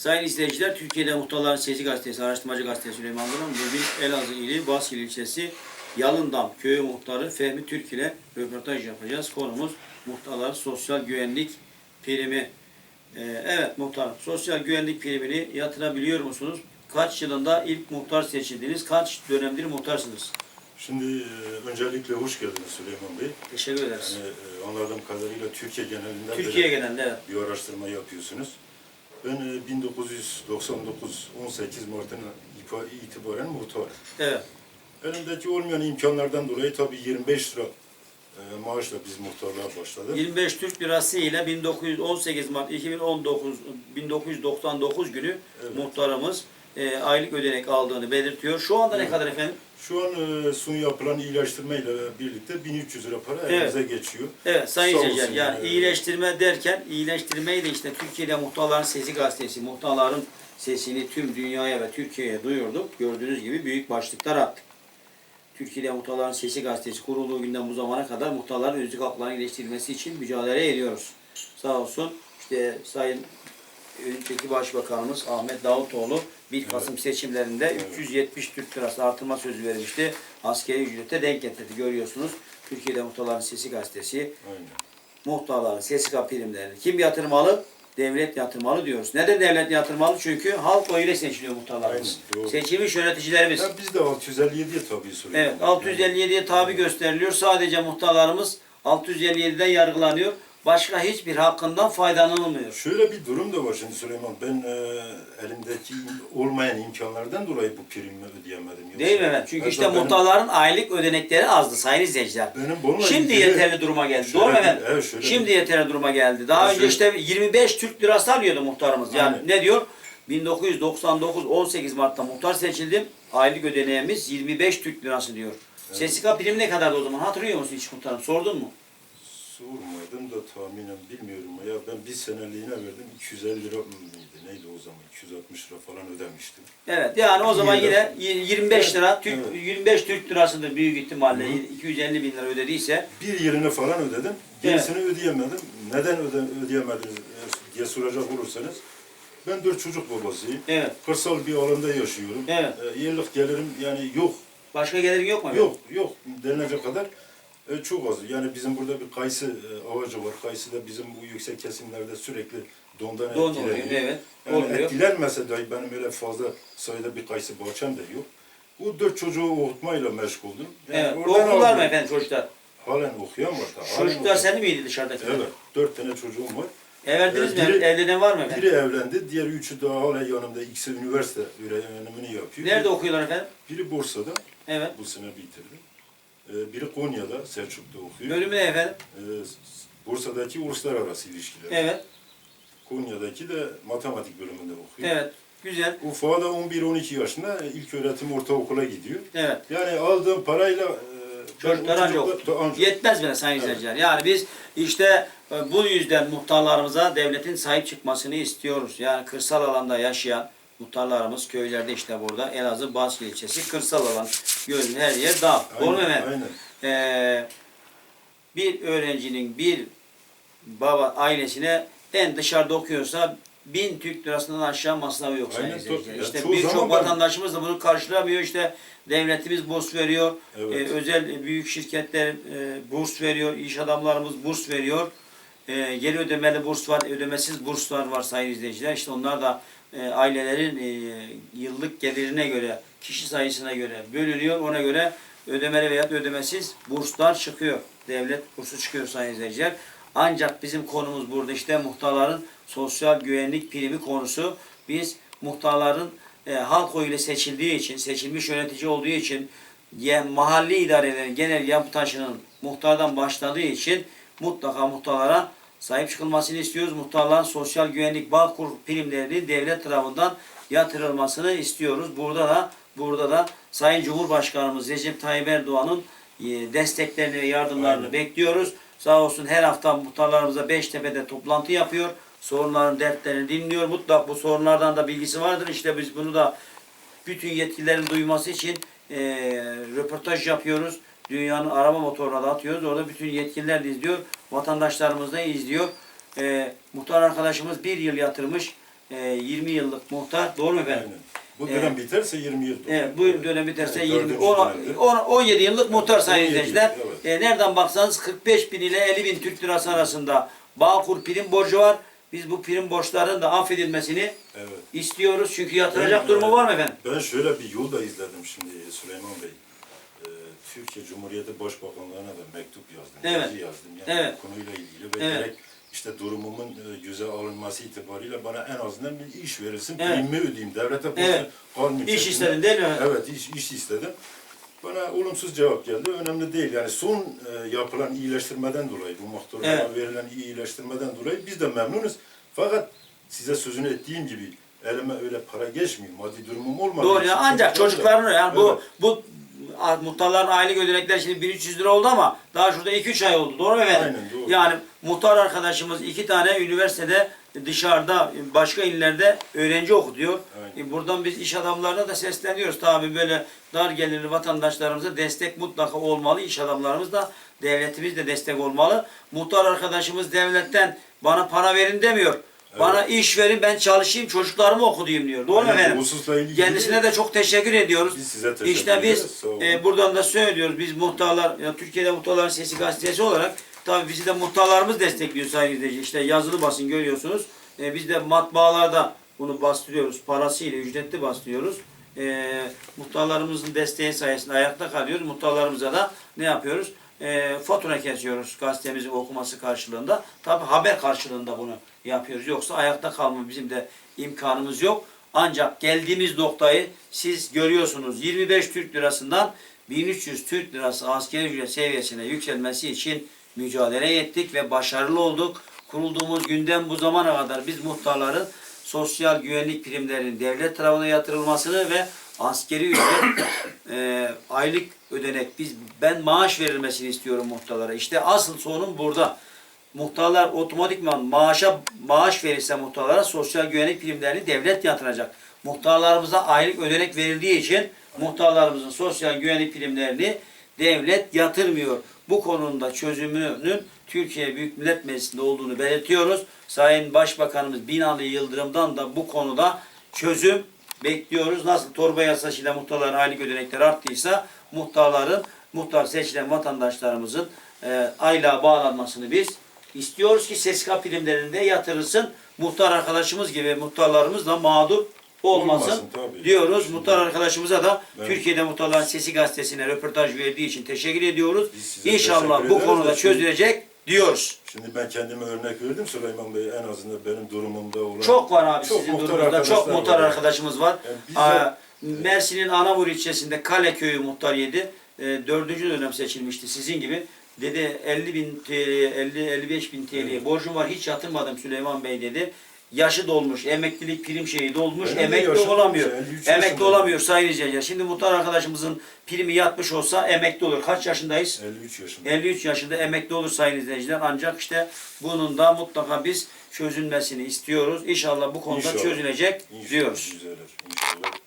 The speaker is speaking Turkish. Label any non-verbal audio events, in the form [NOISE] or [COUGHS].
Sayın izleyiciler, Türkiye'de Muhtarların Sesi Gazetesi, Araştırmacı Gazetesi Süleyman Duran, bugün Elazığ ili Baskil ilçesi Yalındam köyü muhtarı Fehmi Türk ile röportaj yapacağız. Konumuz muhtarlar sosyal güvenlik primi. Ee, evet muhtarım, sosyal güvenlik primini yatırabiliyor musunuz? Kaç yılında ilk muhtar seçildiniz? Kaç dönemdir muhtarsınız? Şimdi e, öncelikle hoş geldiniz Süleyman Bey. Teşekkür ederiz. Yani, e, anladığım kadarıyla Türkiye genelinde Türkiye genelinde evet. bir araştırma yapıyorsunuz. Ben e, 1999 18 Mart'ına itibaren muhtarım. Evet. Elimdeki olmayan imkanlardan dolayı tabii 25 lira e, maaşla biz muhtarlığa başladık. 25 Türk Lirası ile 1918 Mart 2019 1999 günü Evet. muhtarımız e, aylık ödenek aldığını belirtiyor. Şu anda ne kadar efendim? Şu an e, son yapılan iyileştirme ile birlikte 1300 lira para Evet. elimize geçiyor. Evet Sayın Sağ olsun. yani Evet. iyileştirme derken iyileştirmeyi de işte Türkiye'de Muhtarların Sesi gazetesi muhtarların sesini tüm dünyaya ve Türkiye'ye duyurduk. Gördüğünüz gibi büyük başlıklar attık. Türkiye'de Muhtarların Sesi gazetesi kurulduğu günden bu zamana kadar muhtarların özlük haklarının iyileştirilmesi için mücadele ediyoruz. Sağ olsun işte Sayın önceki Başbakanımız Ahmet Davutoğlu 1 Kasım seçimlerinde Evet. 370 Türk Lirası artırma sözü vermişti. Askeri ücrete denk getirdi görüyorsunuz. Türkiye'de Muhtarların Sesi gazetesi Aynen. muhtarların SSK primlerini kim yatırmalı? Devlet yatırmalı diyoruz. Neden devlet yatırmalı? Çünkü halk oyuyla seçiliyor muhtarlarımız. Aynen, doğru. Seçilmiş yöneticilerimiz. Ya biz de 657'ye tabii Süleyman. Evet 657'ye tabi gösteriliyor. Sadece muhtarlarımız 657'den yargılanıyor. Başka hiçbir hakkından faydalanılmıyor. Şöyle bir durum da var şimdi Süleyman. Ben e, elimdeki olmayan imkanlardan dolayı bu primi ödeyemedim. Yoksa- Değil mi efendim? Çünkü işte Mesela benim- muhtarların aylık ödenekleri azdı sayın izleyiciler. Benim bununla Şimdi ilgili- yeterli duruma geldi. Şöyle Doğru mu bir- efendim? evet, şöyle Şimdi bir- yeterli duruma geldi. Daha Ya önce işte 25 Türk lirası alıyordu muhtarımız. Yani Aynen. ne diyor? 1999 18 Mart'ta muhtar seçildim. Aylık ödeneğimiz 25 Türk lirası diyor. SSK primi ne kadardı o zaman? Hatırlıyor musun hiç muhtarım? Sordun mu? Sormadım da tahminen bilmiyorum. Ya ben bir seneliğine verdim 250 lira mıydı? Neydi o zaman? 260 lira falan ödemiştim. Evet yani o zaman yine y- 25 lira Türk Evet. 25 Türk lirasıdır büyük ihtimalle. Hı hı. 250 bin lira ödediyse. Bir yılını falan ödedim. Gerisini ödeyemedim. Neden öde, ödeyemediniz e, diye soracak olursanız. Ben dört çocuk babasıyım. Evet. Kırsal bir alanda yaşıyorum. Evet. E, yıllık gelirim yani yok. Başka gelirin yok mu? Yok, yok denilecek kadar e, çok az. Yani bizim burada bir kayısı e, ağacı var. Kayısı da bizim bu yüksek kesimlerde sürekli dondan Don etkileniyor. oluyor. Evet. Yani etkilenmese dahi benim öyle fazla sayıda bir kayısı bahçem de yok. Bu dört çocuğu okutmayla meşguldüm. Yani Evet. oradan Okullar aldım. mı efendim çocuklar? Halen okuyan var. da, halen Çocuklar okuyan. senin miydi dışarıdaki? Evet. Dört tane çocuğum var. Evlendiniz mi? Biri- Evlenen var mı efendim? Biri evlendi. Diğer üçü daha hala yanımda. İkisi üniversite öğrenimini yapıyor. Nerede okuyorlar efendim? Biri Bursa'da. Evet. Bu sene bitirdi. Ee, biri Konya'da, Selçuk'ta okuyor. Bölümü ne efendim? Ee, Bursa'daki uluslararası ilişkiler. Evet. Konya'daki de matematik bölümünde okuyor. Evet. Güzel. Ufağı da 11-12 yaşında ilk öğretim ortaokula gidiyor. Evet. Yani aldığım parayla e, Çocuklar anca ancak- Yetmez bile sayın Evet. izleyiciler. Yani biz işte e, bu yüzden muhtarlarımıza devletin sahip çıkmasını istiyoruz. Yani kırsal alanda yaşayan muhtarlarımız köylerde işte burada Elazığ Baskı ilçesi kırsal alan gördüğünüz her yer dağ. Doğru mu Aynen, efendim? Aynen. Ee, bir öğrencinin bir baba ailesine en dışarıda okuyorsa bin Türk lirasından aşağı masrafı yok Aynen, izleyiciler. tabii. Ya İşte birçok vatandaşımız da bunu karşılamıyor. İşte devletimiz burs veriyor. Evet. Ee, özel büyük şirketler e, burs veriyor. iş adamlarımız burs veriyor. E, geri ödemeli burs var, ödemesiz burslar var sayın izleyiciler. İşte onlar da e, ailelerin e, yıllık gelirine göre, kişi sayısına göre bölünüyor. Ona göre ödemeli veya ödemesiz burslar çıkıyor. Devlet bursu çıkıyor sayın izleyiciler. Ancak bizim konumuz burada işte muhtarların sosyal güvenlik primi konusu. Biz muhtarların e, halk oyuyla seçildiği için, seçilmiş yönetici olduğu için ye, mahalli idarelerin genel yapı taşının muhtardan başladığı için mutlaka muhtarlara sahip çıkılmasını istiyoruz. Muhtarların sosyal güvenlik bağ kur primleri devlet tarafından yatırılmasını istiyoruz. Burada da burada da Sayın Cumhurbaşkanımız Recep Tayyip Erdoğan'ın e, desteklerini ve yardımlarını Aynen. bekliyoruz. Sağ olsun her hafta muhtarlarımıza Beştepe'de toplantı yapıyor. Sorunların dertlerini dinliyor. Mutlak bu sorunlardan da bilgisi vardır. İşte biz bunu da bütün yetkililerin duyması için e, röportaj yapıyoruz. Dünyanın arama motoruna da atıyoruz. Orada bütün yetkililer de izliyor. Vatandaşlarımız da izliyor. E, muhtar arkadaşımız bir yıl yatırmış. e, 20 yıllık muhtar. Doğru mu efendim? Aynen. Bu dönem biterse 20 yıl. Evet, bu dönem biterse Evet, 20, dördüncü 10, dönemde. 10, 17 yıllık muhtar sayın 17 izleyiciler. evet. E, nereden baksanız 45 bin ile 50 bin Türk lirası arasında Bağkur prim borcu var. Biz bu prim borçlarının da affedilmesini Evet. istiyoruz. Çünkü yatıracak Ben, durumu var mı efendim? Ben şöyle bir yol da izledim şimdi Süleyman Bey. Türkiye Cumhuriyeti Başbakanlığına da mektup yazdım. Evet. yazı yazdım. Yani Evet. bu konuyla ilgili ve Evet. gerek işte durumumun e, göze alınması itibariyle bana en azından bir iş verilsin. Evet. Primimi ödeyeyim. Devlete borçlu Evet. kalmayayım. İş şeklinde. istedin değil mi? Evet iş, iş istedim. Bana olumsuz cevap geldi. Önemli değil. Yani son e, yapılan iyileştirmeden dolayı, bu muhtarlara Evet. verilen iyileştirmeden dolayı biz de memnunuz. Fakat size sözünü ettiğim gibi elime öyle para geçmiyor. Maddi durumum olmadığı Doğru ya ancak çocukların yani bu Evet. bu a- muhtarların aylık ödenekleri şimdi 1300 lira oldu ama daha şurada 2-3 ay oldu. Doğru mu efendim? Aynen, doğru. Yani muhtar arkadaşımız iki tane üniversitede dışarıda başka illerde öğrenci okutuyor. Aynen. E, Buradan biz iş adamlarına da sesleniyoruz. Tabii böyle dar gelirli vatandaşlarımıza destek mutlaka olmalı. İş adamlarımız da devletimiz de destek olmalı. Muhtar arkadaşımız devletten bana para verin demiyor. Bana iş verin ben çalışayım çocuklarımı okutayım diyor. Doğru mu efendim? hususla ilgili Kendisine de çok teşekkür ediyoruz. Biz size teşekkür işte ederiz. biz Sağ olun. e, buradan da söylüyoruz. Biz muhtarlar, ya Türkiye'de Muhtarların Sesi gazetesi olarak tabii bizi de muhtarlarımız destekliyor sayın izleyici. İşte yazılı basın görüyorsunuz. E, biz de matbaalarda bunu bastırıyoruz. Parasıyla ücretli bastırıyoruz. E, muhtarlarımızın desteği sayesinde ayakta kalıyoruz. Muhtarlarımıza da ne yapıyoruz? E, fatura kesiyoruz gazetemizin okuması karşılığında. Tabii haber karşılığında bunu yapıyoruz. Yoksa ayakta kalma bizim de imkanımız yok. Ancak geldiğimiz noktayı siz görüyorsunuz. 25 Türk lirasından 1300 Türk lirası askeri ücret seviyesine yükselmesi için mücadele ettik ve başarılı olduk. Kurulduğumuz günden bu zamana kadar biz muhtarların sosyal güvenlik primlerinin devlet tarafına yatırılmasını ve askeri ücret [COUGHS] e, aylık ödenek biz ben maaş verilmesini istiyorum muhtarlara. İşte asıl sorun burada. Muhtarlar otomatikman maaşa maaş verirse muhtarlara sosyal güvenlik primlerini devlet yatıracak. Muhtarlarımıza aylık ödenek verildiği için muhtarlarımızın sosyal güvenlik primlerini devlet yatırmıyor. Bu konunun çözümünün Türkiye Büyük Millet Meclisi'nde olduğunu belirtiyoruz. Sayın Başbakanımız Binali Yıldırım'dan da bu konuda çözüm bekliyoruz. Nasıl torba yasasıyla muhtarların aylık ödenekleri arttıysa muhtarların, muhtar seçilen vatandaşlarımızın e, aylığa bağlanmasını biz istiyoruz ki SESKA primlerinde yatırılsın. Muhtar arkadaşımız gibi muhtarlarımız da mağdur olmasın, Olmasın, tabii. diyoruz. Şimdi- Muhtar arkadaşımıza da Ben- Türkiye'de Muhtarların Sesi gazetesine röportaj verdiği için teşekkür ediyoruz. İnşallah teşekkür bu konuda çözülecek diyoruz. Şimdi ben kendime örnek verdim Süleyman Bey en azından benim durumumda olan. Çok var abi Çok sizin durumunuzda. Çok muhtar var. arkadaşımız var. Yani biz de- Aa, Mersin'in Anavur ilçesinde Kale köyü muhtar yedi. E, dördüncü dönem seçilmişti sizin gibi. Dedi 50 bin TL'ye 50-55 bin TL'ye borcum var hiç yatırmadım Süleyman Bey dedi. Yaşı dolmuş, emeklilik prim şeyi dolmuş, de emekli yaşım olamıyor. dolmuş, 53 Emekli olamıyor sayın izleyiciler. Şimdi muhtar arkadaşımızın primi yatmış olsa emekli olur. Kaç yaşındayız? 53 yaşında. 53 yaşında emekli olur sayın izleyiciler. Ancak işte bunun da mutlaka biz çözülmesini istiyoruz. İnşallah bu konuda İnşallah. çözülecek İnşallah diyoruz. düzelir, inşallah.